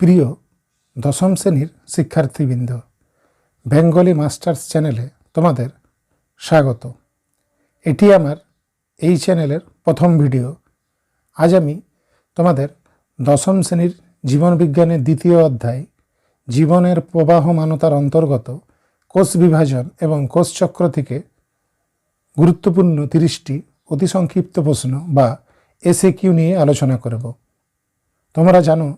প্রিয় দশম শ্রেণির শিক্ষার্থীবৃন্দ, বেঙ্গলি মাস্টার্স চ্যানেলে তোমাদের স্বাগত। এটি আমার এই চ্যানেলের প্রথম ভিডিও। আজ আমি তোমাদের দশম শ্রেণির জীবনবিজ্ঞানের দ্বিতীয় অধ্যায়, জীবনের প্রবাহমানতার অন্তর্গত কোষ বিভাজন এবং কোষচক্র থেকে গুরুত্বপূর্ণ তিরিশটি অতি সংক্ষিপ্ত প্রশ্ন বা এসে কিউ নিয়ে আলোচনা করব। তোমরা জানো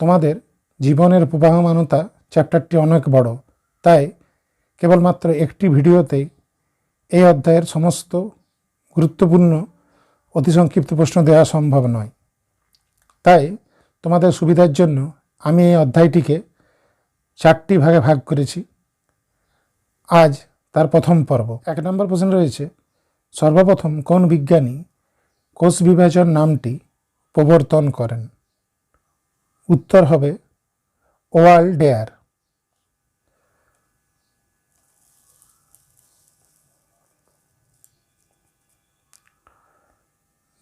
তোমাদের জীবনের প্রবাহমানতা চ্যাপ্টারটি অনেক বড়। তাই কেবলমাত্র একটি ভিডিওতেই এই অধ্যায়ের সমস্ত গুরুত্বপূর্ণ, অতি সংক্ষিপ্ত প্রশ্ন দেওয়া সম্ভব নয়। তাই তোমাদের সুবিধার জন্য আমি এই অধ্যায়টিকে চারটি ভাগে ভাগ করেছি। আজ তার প্রথম পর্ব। এক নম্বর প্রশ্ন রয়েছে, সর্বপ্রথম কোন বিজ্ঞানী কোষ বিভাজন নামটি প্রবর্তন করেন? উত্তর হবে ওয়াল ডেয়ার।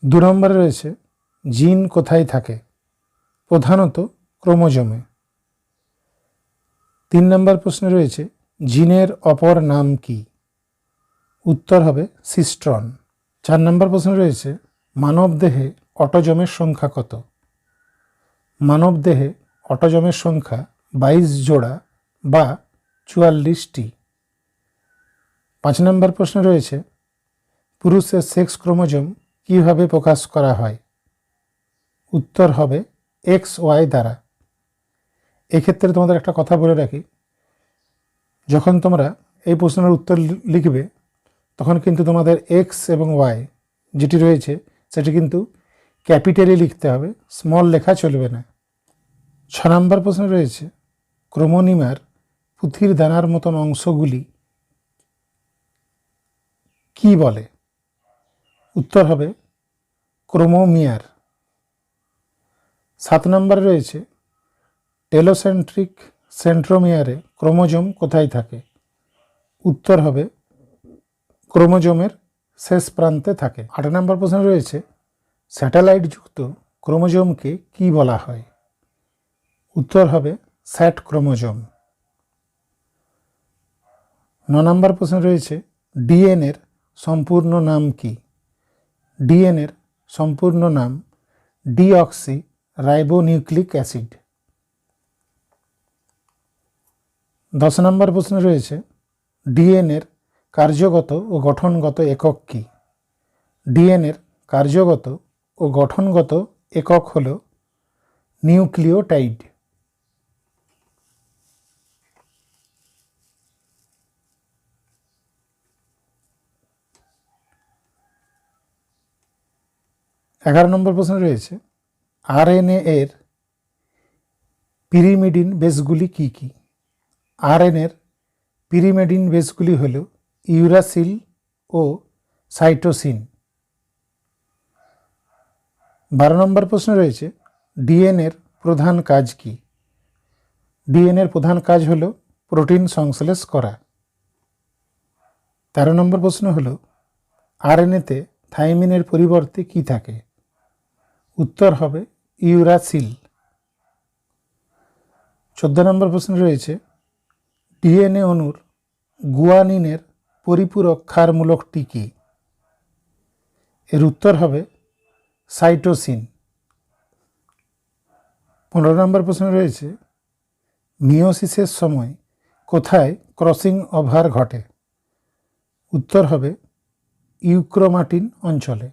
দু নম্বরে রয়েছে, জিন কোথায় থাকে? প্রধানত ক্রোমোজোমে। তিন নম্বর প্রশ্নে রয়েছে, জিনের অপর নাম কি? উত্তর হবে সিস্ট্রন। চার নম্বর প্রশ্ন রয়েছে মানব দেহে অটোজমের সংখ্যা কত? মানব দেহে অটোজমের সংখ্যা বাইশ জোড়া বা চুয়াল্লিশটি। পাঁচ নম্বর প্রশ্ন রয়েছে, পুরুষের সেক্স ক্রোমোজোম কীভাবে প্রকাশ করা হয়? উত্তর হবে এক্স ওয়াই দ্বারা। এক্ষেত্রে তোমাদের একটা কথা বলে রাখি, যখন তোমরা এই প্রশ্নের উত্তর লিখবে, তখন কিন্তু তোমাদের এক্স এবং ওয়াই যেটি রয়েছে, সেটি কিন্তু ক্যাপিটালে লিখতে হবে স্মল লেখা চলবে না। ছ নম্বর প্রশ্ন রয়েছে, ক্রোমোনিমার পুঁথির দানার মতন অংশগুলি কি বলে? উত্তর হবে, ক্রোমোমিয়ার। সাত নম্বরে রয়েছে, টেলোসেন্ট্রিক সেন্ট্রোমিয়ারে ক্রোমোজোম কোথায় থাকে? উত্তর হবে, ক্রোমোজোমের শেষ প্রান্তে থাকে। আট নম্বর প্রশ্ন রয়েছে স্যাটেলাইটযুক্ত ক্রোমোজোমকে কি বলা হয়? উত্তর হবে স্যাট ক্রোমোজোম। ন নম্বর প্রশ্ন রয়েছে ডিএনএর সম্পূর্ণ নাম কি? ডিএনএর সম্পূর্ণ নাম ডিঅক্সি রাইবোনিউক্লিক অ্যাসিড। দশ নম্বর প্রশ্ন রয়েছে ডিএনএর কার্যগত ও গঠনগত একক কি? ডিএনএর কার্যগত ও গঠনগত একক হল নিউক্লিওটাইড। এগারো নম্বর প্রশ্ন রয়েছে আর আরএনএ এর পিরিমিডিন বেসগুলি কি কি? আরএনএর পিরিমিডিন বেসগুলি হল ইউরাসিল ও সাইটোসিন। বারো নম্বর প্রশ্ন রয়েছে ডিএনএর প্রধান কাজ কি? ডিএনএর প্রধান কাজ হল প্রোটিন সংশ্লেষ করা। তেরো নম্বর প্রশ্ন হল আরএনএতে থাইমিনের পরিবর্তে কি থাকে? উত্তর হবে ইউরাসিল। চোদ্দ নম্বর প্রশ্ন রয়েছে ডিএনএ অণুর গুয়ানিনের পরিপূরক ক্ষারমূলকটি কি? এর উত্তর হবে সাইটোসিন। পনেরো নম্বর প্রশ্ন রয়েছে মিওসিসের সময় কোথায় ক্রসিং ওভার ঘটে? উত্তর হবে, ইউক্রোমাটিন অঞ্চলে।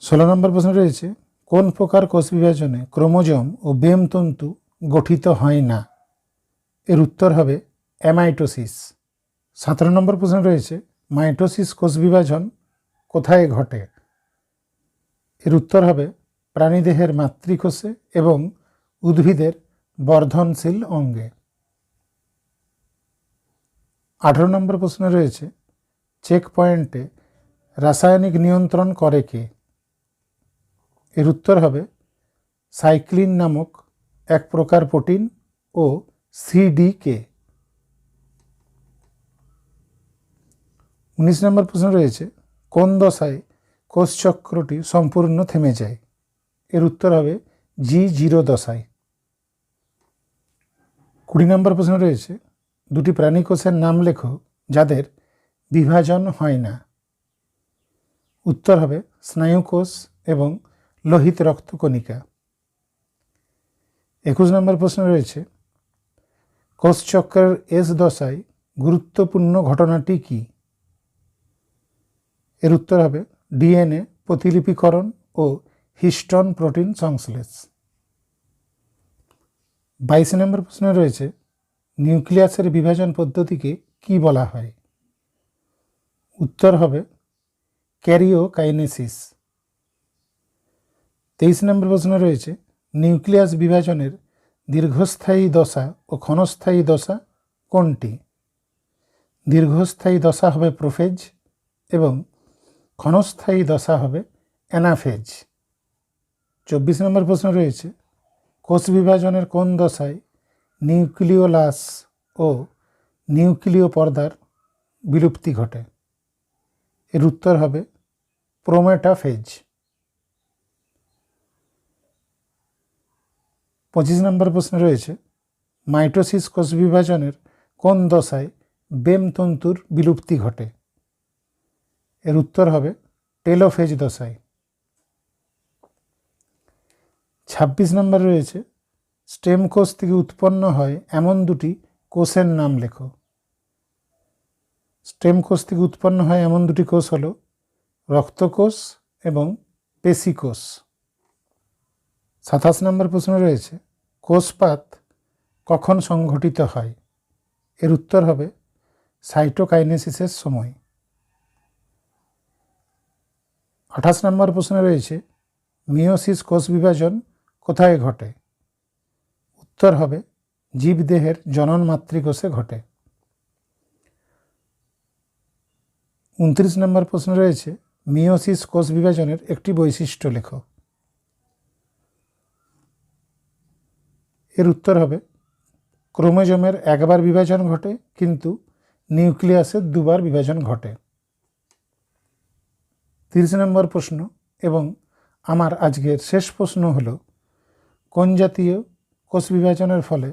ষোলো নম্বর প্রশ্ন রয়েছে, কোন প্রকার কোষ বিভাজনে ক্রোমোজোম ও বেমতন্তু গঠিত হয় না? এর উত্তর হবে, অ্যামাইটোসিস। সতেরো নম্বর প্রশ্ন রয়েছে, মাইটোসিস কোষ বিভাজন কোথায় ঘটে? এর উত্তর হবে প্রাণীদেহের মাতৃকোষে এবং উদ্ভিদের বর্ধনশীল অঙ্গে। আঠারো নম্বর প্রশ্ন রয়েছে চেক পয়েন্টে রাসায়নিক নিয়ন্ত্রণ করে কে? এর উত্তর হবে সাইক্লিন নামক এক প্রকার প্রোটিন ও সিডিকে উনিশ নম্বর প্রশ্ন রয়েছে কোন দশায় কোষচক্রটি সম্পূর্ণ থেমে যায়? এর উত্তর হবে জি জিরো দশায়। কুড়ি নম্বর প্রশ্ন রয়েছে, দুটি প্রাণী কোষের নাম লেখো যাদের বিভাজন হয় না। উত্তর হবে স্নায়ুকোষ এবং লোহিত রক্তকণিকা একুশ নম্বর প্রশ্ন রয়েছে কোষচক্রের এস দশায় গুরুত্বপূর্ণ ঘটনাটি কী? এর উত্তর হবে ডিএনএ, প্রতিলিপিকরণ ও হিস্টন প্রোটিন সংশ্লেষ। বাইশ নম্বর প্রশ্ন রয়েছে, নিউক্লিয়াসের বিভাজন পদ্ধতিকে কি বলা হয়? উত্তর হবে ক্যারিও কাইনেসিস তেইশ নম্বর প্রশ্ন রয়েছে, নিউক্লিয়াস বিভাজনের দীর্ঘস্থায়ী দশা ও ক্ষণস্থায়ী দশা কোনটি? দীর্ঘস্থায়ী দশা হবে প্রোফেজ এবং ক্ষণস্থায়ী দশা হবে অ্যানাফেজ। চব্বিশ নম্বর প্রশ্ন রয়েছে, কোষ বিভাজনের কোন দশায় নিউক্লিওলাস ও নিউক্লিয় পর্দার বিলুপ্তি ঘটে? এর উত্তর হবে প্রোমেটাফেজ। পঁচিশ নম্বর প্রশ্ন রয়েছে, মাইটোসিস কোষ বিভাজনের কোন দশায় বেম তন্তুর বিলুপ্তি ঘটে? এর উত্তর হবে টেলোফেজ দশায়। ছাব্বিশ নম্বর রয়েছে, স্টেম কোষ থেকে উৎপন্ন হয় এমন দুটি কোষের নাম লেখো। স্টেম কোষ থেকে উৎপন্ন হয় এমন দুটি কোষ হল রক্তকোষ এবং পেশিকোষ সাতাশ নম্বর প্রশ্ন রয়েছে, কোষপাত কখন সংঘটিত হয়? এর উত্তর হবে সাইটোকাইনেসিসের সময়। আঠাশ নম্বর প্রশ্ন রয়েছে মিওসিস কোষ বিভাজন কোথায় ঘটে? উত্তর হবে জীবদেহের জনন মাতৃকোষে ঘটে। উনত্রিশ নম্বর প্রশ্ন রয়েছে মিওসিস কোষ বিভাজনের একটি বৈশিষ্ট্য লেখ। এর উত্তর হবে, ক্রোমোজোমের একবার বিভাজন ঘটে, কিন্তু নিউক্লিয়াসের দুবার বিভাজন ঘটে। তিরিশ নম্বর প্রশ্ন এবং আমার আজকের শেষ প্রশ্ন হল, কোন জাতীয় কোষ বিভাজনের ফলে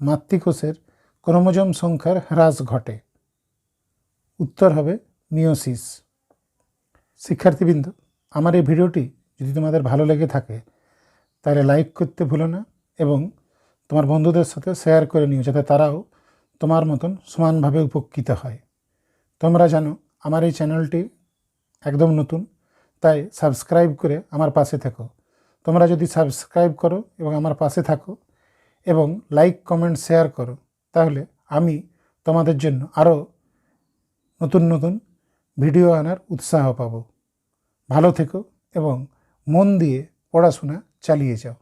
মাতৃকোষের ক্রোমোজোম সংখ্যার হ্রাস ঘটে? উত্তর হবে মিওসিস শিক্ষার্থীবৃন্দ, আমার এই ভিডিওটি যদি তোমাদের ভালো লেগে থাকে, তাহলে লাইক করতে ভুলো না এবং তোমার বন্ধুদের সাথে শেয়ার করে নিও, যাতে তারাও তোমার মতন সমানভাবে উপকৃত হয়। তোমরা জানো, আমার এই চ্যানেলটি একদম নতুন, তাই সাবস্ক্রাইব করে আমার পাশে থেকো। তোমরা যদি সাবস্ক্রাইব করো এবং আমার পাশে থাকো এবং লাইক, কমেন্ট, শেয়ার করো, তাহলে আমি তোমাদের জন্য আরও নতুন নতুন ভিডিও আনার উৎসাহ পাব। ভালো থেকো এবং মন দিয়ে পড়াশোনা চালিয়ে যাও।